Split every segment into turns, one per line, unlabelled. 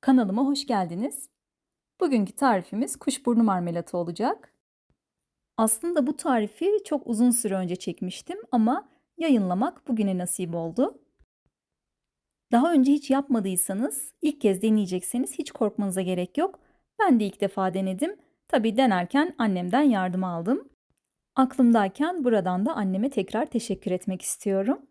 Kanalıma hoş geldiniz. Bugünkü tarifimiz kuşburnu marmelatı olacak. Aslında bu tarifi çok uzun süre önce çekmiştim ama yayınlamak bugüne nasip oldu. Daha önce hiç yapmadıysanız, ilk kez deneyecekseniz hiç korkmanıza gerek yok. Ben de ilk defa denedim. Tabii denerken annemden yardım aldım. Aklımdayken buradan da anneme tekrar teşekkür etmek istiyorum.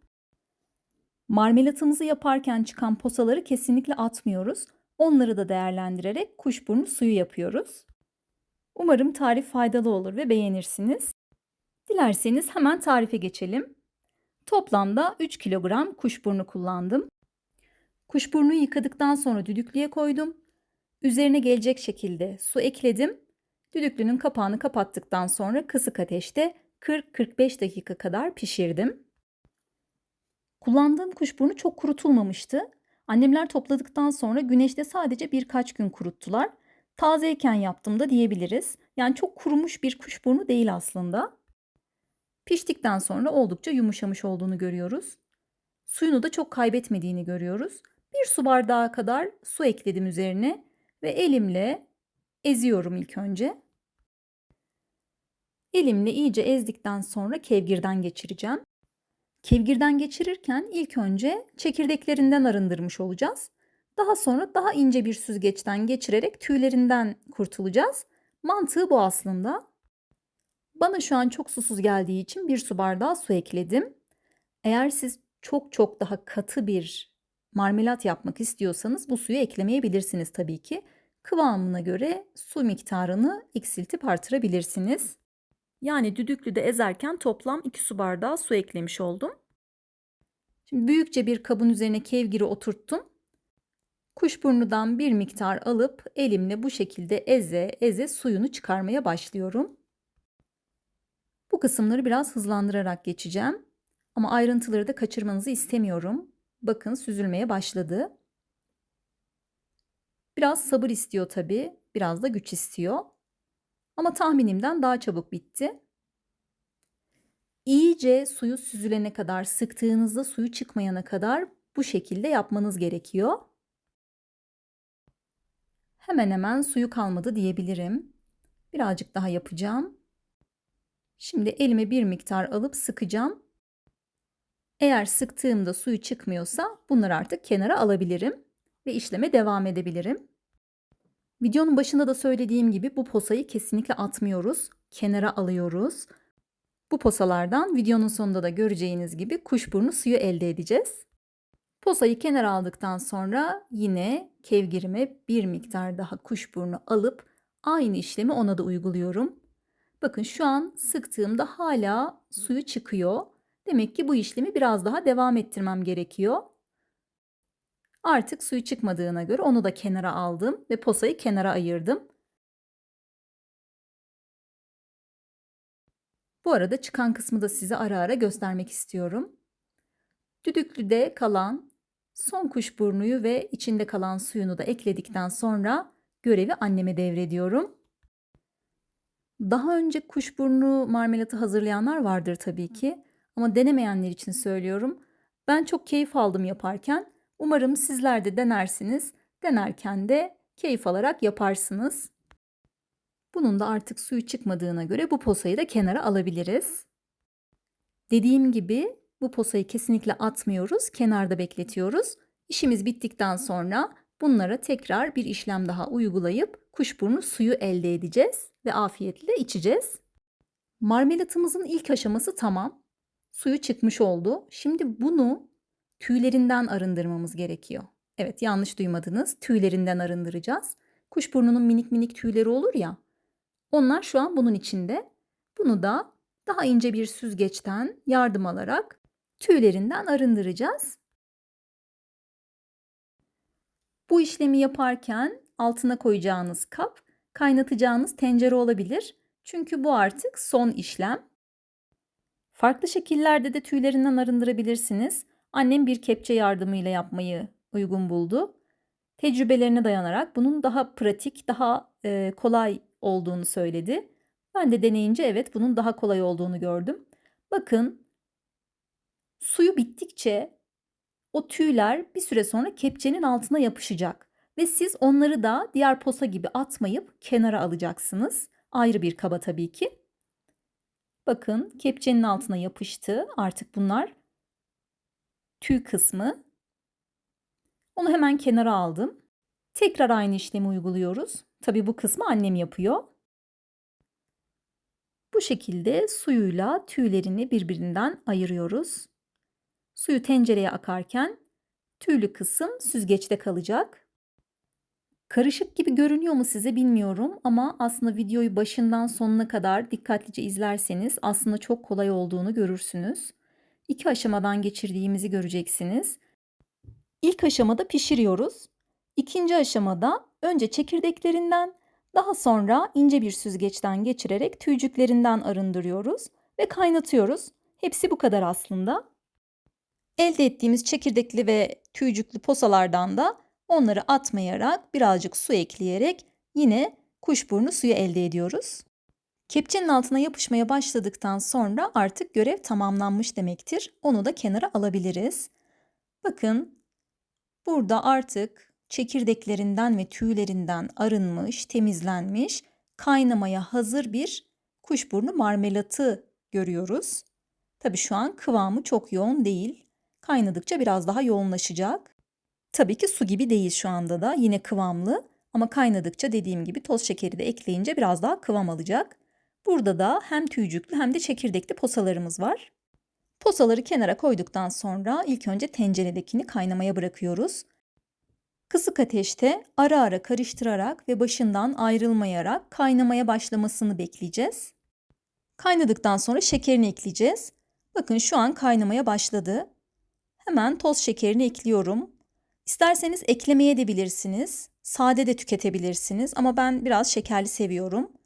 Marmelatımızı yaparken çıkan posaları kesinlikle atmıyoruz. Onları da değerlendirerek kuşburnu suyu yapıyoruz. Umarım tarif faydalı olur ve beğenirsiniz. Dilerseniz hemen tarife geçelim. Toplamda 3 kilogram kuşburnu kullandım. Kuşburnuyu yıkadıktan sonra düdüklüye koydum. Üzerine gelecek şekilde su ekledim. Düdüklünün kapağını kapattıktan sonra kısık ateşte 40-45 dakika kadar pişirdim. Kullandığım kuşburnu çok kurutulmamıştı. Annemler topladıktan sonra güneşte sadece birkaç gün kuruttular. Tazeyken yaptım da diyebiliriz. Yani çok kurumuş bir kuşburnu değil aslında. Piştikten sonra oldukça yumuşamış olduğunu görüyoruz. Suyunu da çok kaybetmediğini görüyoruz. Bir su bardağı kadar su ekledim üzerine ve elimle eziyorum ilk önce. Elimle iyice ezdikten sonra kevgirden geçireceğim. Kevgirden geçirirken ilk önce çekirdeklerinden arındırmış olacağız. Daha sonra daha ince bir süzgeçten geçirerek tüylerinden kurtulacağız. Mantığı bu aslında. Bana şu an çok susuz geldiği için bir su bardağı su ekledim. Eğer siz çok çok daha katı bir marmelat yapmak istiyorsanız bu suyu eklemeyebilirsiniz tabii ki. Kıvamına göre su miktarını eksiltip artırabilirsiniz. Yani düdüklüde ezerken toplam 2 su bardağı su eklemiş oldum. Şimdi büyükçe bir kabın üzerine kevgiri oturttum. Kuşburnudan bir miktar alıp elimle bu şekilde eze eze suyunu çıkarmaya başlıyorum. Bu kısımları biraz hızlandırarak geçeceğim. Ama ayrıntıları da kaçırmanızı istemiyorum. Bakın süzülmeye başladı. Biraz sabır istiyor tabii. Biraz da güç istiyor. Ama tahminimden daha çabuk bitti. İyice suyu süzülene kadar, sıktığınızda suyu çıkmayana kadar bu şekilde yapmanız gerekiyor. Hemen hemen suyu kalmadı diyebilirim. Birazcık daha yapacağım. Şimdi elime bir miktar alıp sıkacağım. Eğer sıktığımda suyu çıkmıyorsa bunları artık kenara alabilirim ve işleme devam edebilirim. Videonun başında da söylediğim gibi bu posayı kesinlikle atmıyoruz. Kenara alıyoruz. Bu posalardan videonun sonunda da göreceğiniz gibi kuşburnu suyu elde edeceğiz. Posayı kenara aldıktan sonra yine kevgirime bir miktar daha kuşburnu alıp aynı işlemi ona da uyguluyorum. Bakın şu an sıktığımda hala suyu çıkıyor. Demek ki bu işlemi biraz daha devam ettirmem gerekiyor. Artık suyu çıkmadığına göre onu da kenara aldım ve posayı kenara ayırdım. Bu arada çıkan kısmı da size ara ara göstermek istiyorum. Düdüklüde kalan son kuşburnuyu ve içinde kalan suyunu da ekledikten sonra görevi anneme devrediyorum. Daha önce kuşburnu marmelatı hazırlayanlar vardır tabii ki ama denemeyenler için söylüyorum. Ben çok keyif aldım yaparken. Umarım sizler de denersiniz. Denerken de keyif alarak yaparsınız. Bunun da artık suyu çıkmadığına göre bu posayı da kenara alabiliriz. Dediğim gibi bu posayı kesinlikle atmıyoruz, kenarda bekletiyoruz. İşimiz bittikten sonra bunlara tekrar bir işlem daha uygulayıp kuşburnu suyu elde edeceğiz ve afiyetle içeceğiz. Marmelatımızın ilk aşaması tamam. Suyu çıkmış oldu. Şimdi bunu tüylerinden arındırmamız gerekiyor. Evet yanlış duymadınız. Tüylerinden arındıracağız. Kuşburnunun minik minik tüyleri olur ya. Onlar şu an bunun içinde. Bunu da daha ince bir süzgeçten yardım alarak tüylerinden arındıracağız. Bu işlemi yaparken altına koyacağınız kap kaynatacağınız tencere olabilir. Çünkü bu artık son işlem. Farklı şekillerde de tüylerinden arındırabilirsiniz. Annem bir kepçe yardımıyla yapmayı uygun buldu. Tecrübelerine dayanarak bunun daha pratik, daha e, kolay olduğunu söyledi. Ben de deneyince evet bunun daha kolay olduğunu gördüm. Bakın suyu bittikçe o tüyler bir süre sonra kepçenin altına yapışacak Ve siz onları da diğer posa gibi atmayıp kenara alacaksınız. Ayrı bir kaba tabii ki. Bakın kepçenin altına yapıştı. Artık bunlar tüy kısmı. Onu hemen kenara aldım. Tekrar aynı işlemi uyguluyoruz. Tabii bu kısmı annem yapıyor. Bu şekilde suyuyla tüylerini birbirinden ayırıyoruz. Suyu tencereye akarken tüylü kısım süzgeçte kalacak. Karışık gibi görünüyor mu size bilmiyorum ama aslında videoyu başından sonuna kadar dikkatlice izlerseniz aslında çok kolay olduğunu görürsünüz. İki aşamadan geçirdiğimizi göreceksiniz. İlk aşamada pişiriyoruz. İkinci aşamada önce çekirdeklerinden daha sonra ince bir süzgeçten geçirerek tüycüklerinden arındırıyoruz ve kaynatıyoruz. Hepsi bu kadar aslında. Elde ettiğimiz çekirdekli ve tüycüklü posalardan da onları atmayarak birazcık su ekleyerek yine kuşburnu suyu elde ediyoruz. Kepçenin altına yapışmaya başladıktan sonra artık görev tamamlanmış demektir. Onu da kenara alabiliriz. Bakın burada artık çekirdeklerinden ve tüylerinden arınmış, temizlenmiş, kaynamaya hazır bir kuşburnu marmelatı görüyoruz. Tabii şu an kıvamı çok yoğun değil. Kaynadıkça biraz daha yoğunlaşacak. Tabii ki su gibi değil şu anda da yine kıvamlı ama kaynadıkça dediğim gibi toz şekeri de ekleyince biraz daha kıvam alacak. Burada da hem tüycüklü hem de çekirdekli posalarımız var. Posaları kenara koyduktan sonra ilk önce tenceredekini kaynamaya bırakıyoruz. Kısık ateşte ara ara karıştırarak ve başından ayrılmayarak kaynamaya başlamasını bekleyeceğiz. Kaynadıktan sonra şekerini ekleyeceğiz. Bakın şu an kaynamaya başladı. Hemen toz şekerini ekliyorum. İsterseniz eklemeye de bilirsiniz. Sade de tüketebilirsiniz ama ben biraz şekerli seviyorum.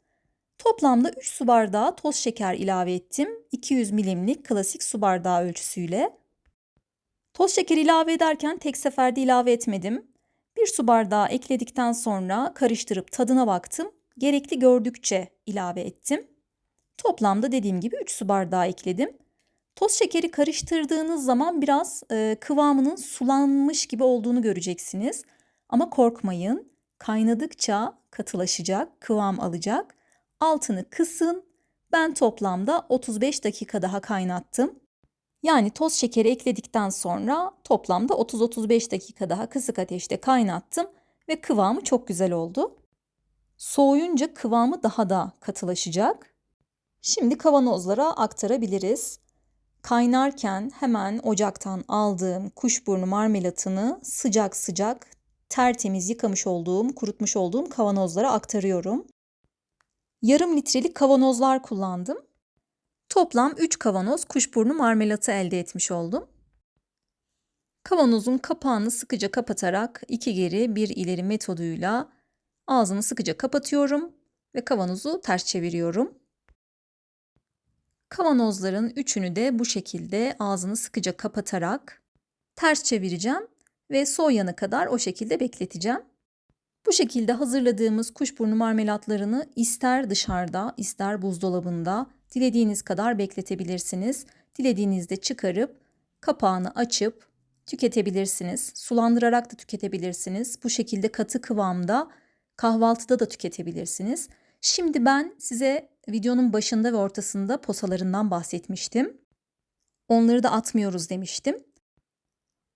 Toplamda 3 su bardağı toz şeker ilave ettim. 200 milimlik klasik su bardağı ölçüsüyle. Toz şeker ilave ederken tek seferde ilave etmedim. Bir su bardağı ekledikten sonra karıştırıp tadına baktım. Gerekli gördükçe ilave ettim. Toplamda dediğim gibi 3 su bardağı ekledim. Toz şekeri karıştırdığınız zaman biraz e, kıvamının sulanmış gibi olduğunu göreceksiniz. Ama korkmayın. Kaynadıkça katılaşacak, kıvam alacak. Altını kısın. Ben toplamda 35 dakika daha kaynattım. Yani toz şekeri ekledikten sonra toplamda 30-35 dakika daha kısık ateşte kaynattım ve kıvamı çok güzel oldu. Soğuyunca kıvamı daha da katılaşacak. Şimdi kavanozlara aktarabiliriz. Kaynarken hemen ocaktan aldığım kuşburnu marmelatını sıcak sıcak tertemiz yıkamış olduğum, kurutmuş olduğum kavanozlara aktarıyorum. Yarım litrelik kavanozlar kullandım. Toplam 3 kavanoz kuşburnu marmelatı elde etmiş oldum. Kavanozun kapağını sıkıca kapatarak iki geri bir ileri metoduyla ağzını sıkıca kapatıyorum ve kavanozu ters çeviriyorum. Kavanozların üçünü de bu şekilde ağzını sıkıca kapatarak ters çevireceğim ve soğuyana kadar o şekilde bekleteceğim. Bu şekilde hazırladığımız kuşburnu marmelatlarını ister dışarıda ister buzdolabında dilediğiniz kadar bekletebilirsiniz. Dilediğinizde çıkarıp kapağını açıp tüketebilirsiniz. Sulandırarak da tüketebilirsiniz. Bu şekilde katı kıvamda kahvaltıda da tüketebilirsiniz. Şimdi ben size videonun başında ve ortasında posalarından bahsetmiştim. Onları da atmıyoruz demiştim.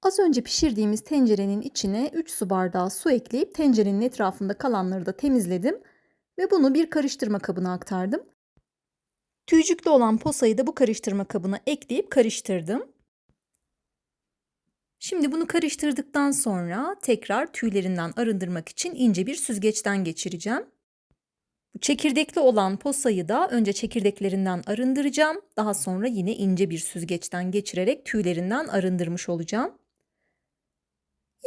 Az önce pişirdiğimiz tencerenin içine 3 su bardağı su ekleyip tencerenin etrafında kalanları da temizledim ve bunu bir karıştırma kabına aktardım. Tüycüklü olan posayı da bu karıştırma kabına ekleyip karıştırdım. Şimdi bunu karıştırdıktan sonra tekrar tüylerinden arındırmak için ince bir süzgeçten geçireceğim. Çekirdekli olan posayı da önce çekirdeklerinden arındıracağım. Daha sonra yine ince bir süzgeçten geçirerek tüylerinden arındırmış olacağım.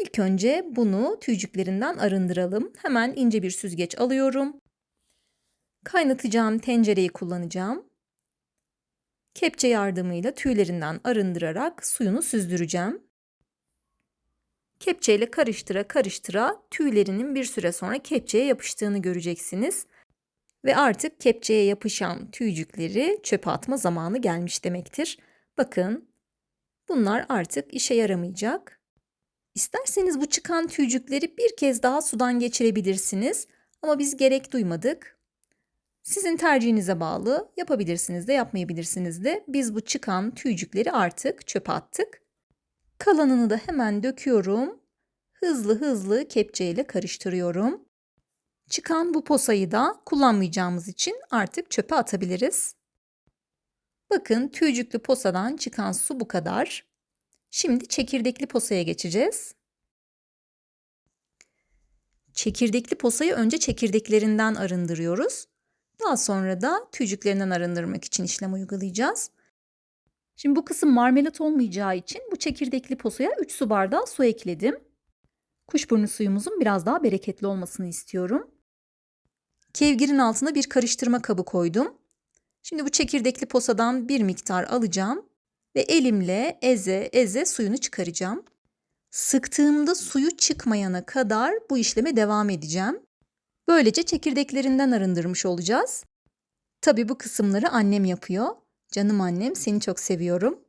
İlk önce bunu tüycüklerinden arındıralım. Hemen ince bir süzgeç alıyorum. Kaynatacağım tencereyi kullanacağım. Kepçe yardımıyla tüylerinden arındırarak suyunu süzdüreceğim. Kepçeyle karıştıra karıştıra tüylerinin bir süre sonra kepçeye yapıştığını göreceksiniz. Ve artık kepçeye yapışan tüycükleri çöpe atma zamanı gelmiş demektir. Bakın bunlar artık işe yaramayacak. İsterseniz bu çıkan tüycükleri bir kez daha sudan geçirebilirsiniz ama biz gerek duymadık. Sizin tercihinize bağlı. Yapabilirsiniz de yapmayabilirsiniz de. Biz bu çıkan tüycükleri artık çöpe attık. Kalanını da hemen döküyorum. Hızlı hızlı kepçeyle karıştırıyorum. Çıkan bu posayı da kullanmayacağımız için artık çöpe atabiliriz. Bakın tüycüklü posadan çıkan su bu kadar. Şimdi çekirdekli posaya geçeceğiz. Çekirdekli posayı önce çekirdeklerinden arındırıyoruz. Daha sonra da tüycüklerinden arındırmak için işlem uygulayacağız. Şimdi bu kısım marmelat olmayacağı için bu çekirdekli posaya 3 su bardağı su ekledim. Kuşburnu suyumuzun biraz daha bereketli olmasını istiyorum. Kevgirin altına bir karıştırma kabı koydum. Şimdi bu çekirdekli posadan bir miktar alacağım ve elimle eze eze suyunu çıkaracağım. Sıktığımda suyu çıkmayana kadar bu işleme devam edeceğim. Böylece çekirdeklerinden arındırmış olacağız. Tabii bu kısımları annem yapıyor. Canım annem seni çok seviyorum.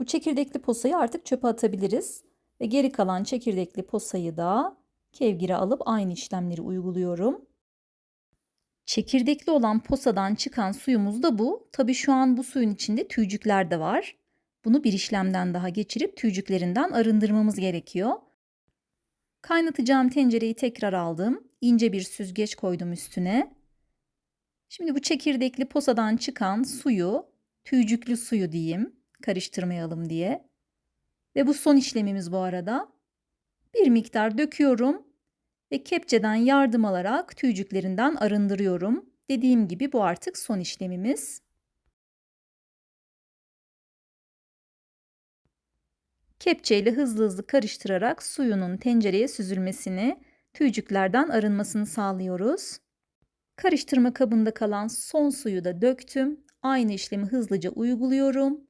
Bu çekirdekli posayı artık çöpe atabiliriz. Ve geri kalan çekirdekli posayı da kevgire alıp aynı işlemleri uyguluyorum. Çekirdekli olan posadan çıkan suyumuz da bu. Tabii şu an bu suyun içinde tüycükler de var. Bunu bir işlemden daha geçirip tüycüklerinden arındırmamız gerekiyor. Kaynatacağım tencereyi tekrar aldım. İnce bir süzgeç koydum üstüne. Şimdi bu çekirdekli posadan çıkan suyu, tüycüklü suyu diyeyim, karıştırmayalım diye. Ve bu son işlemimiz bu arada. Bir miktar döküyorum ve kepçeden yardım alarak tüycüklerinden arındırıyorum. Dediğim gibi bu artık son işlemimiz. Kepçeyle hızlı hızlı karıştırarak suyunun tencereye süzülmesini, tüycüklerden arınmasını sağlıyoruz. Karıştırma kabında kalan son suyu da döktüm. Aynı işlemi hızlıca uyguluyorum.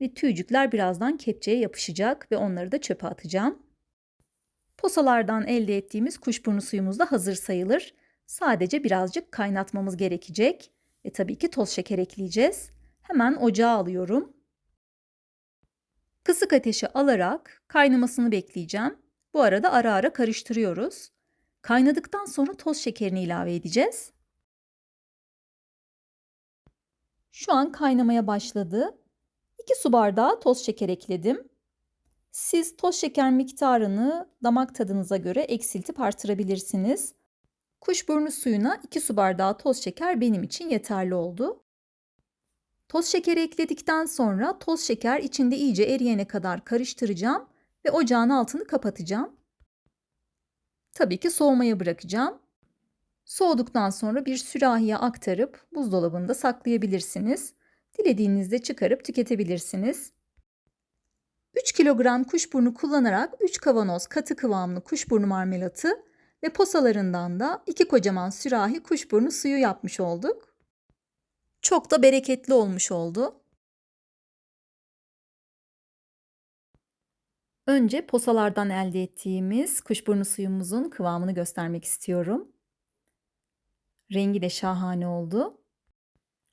Ve tüycükler birazdan kepçeye yapışacak ve onları da çöpe atacağım. Posalardan elde ettiğimiz kuşburnu suyumuz da hazır sayılır. Sadece birazcık kaynatmamız gerekecek ve tabii ki toz şeker ekleyeceğiz. Hemen ocağa alıyorum. Kısık ateşe alarak kaynamasını bekleyeceğim. Bu arada ara ara karıştırıyoruz. Kaynadıktan sonra toz şekerini ilave edeceğiz. Şu an kaynamaya başladı. 2 su bardağı toz şeker ekledim. Siz toz şeker miktarını damak tadınıza göre eksiltip artırabilirsiniz. Kuşburnu suyuna 2 su bardağı toz şeker benim için yeterli oldu. Toz şekeri ekledikten sonra toz şeker içinde iyice eriyene kadar karıştıracağım ve ocağın altını kapatacağım. Tabii ki soğumaya bırakacağım. Soğuduktan sonra bir sürahiye aktarıp buzdolabında saklayabilirsiniz. Dilediğinizde çıkarıp tüketebilirsiniz. 3 kilogram kuşburnu kullanarak 3 kavanoz katı kıvamlı kuşburnu marmelatı ve posalarından da 2 kocaman sürahi kuşburnu suyu yapmış olduk. Çok da bereketli olmuş oldu. Önce posalardan elde ettiğimiz kuşburnu suyumuzun kıvamını göstermek istiyorum. Rengi de şahane oldu.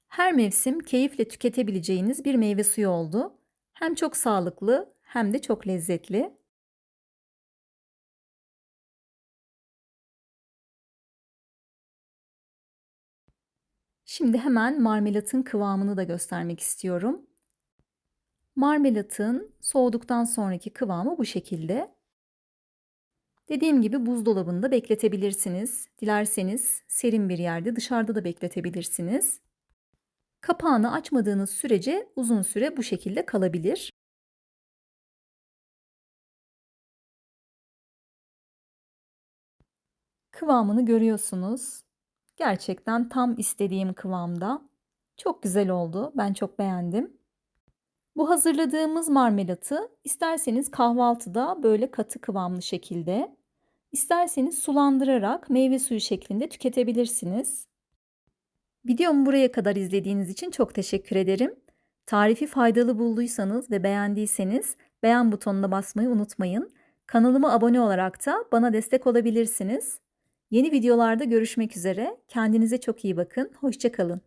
Her mevsim keyifle tüketebileceğiniz bir meyve suyu oldu. Hem çok sağlıklı hem de çok lezzetli. Şimdi hemen marmelatın kıvamını da göstermek istiyorum. Marmelatın soğuduktan sonraki kıvamı bu şekilde. Dediğim gibi buzdolabında bekletebilirsiniz. Dilerseniz serin bir yerde dışarıda da bekletebilirsiniz. Kapağını açmadığınız sürece uzun süre bu şekilde kalabilir. Kıvamını görüyorsunuz. Gerçekten tam istediğim kıvamda. Çok güzel oldu. Ben çok beğendim. Bu hazırladığımız marmelatı isterseniz kahvaltıda böyle katı kıvamlı şekilde, isterseniz sulandırarak meyve suyu şeklinde tüketebilirsiniz. Videomu buraya kadar izlediğiniz için çok teşekkür ederim. Tarifi faydalı bulduysanız ve beğendiyseniz beğen butonuna basmayı unutmayın. Kanalıma abone olarak da bana destek olabilirsiniz. Yeni videolarda görüşmek üzere. Kendinize çok iyi bakın. Hoşçakalın.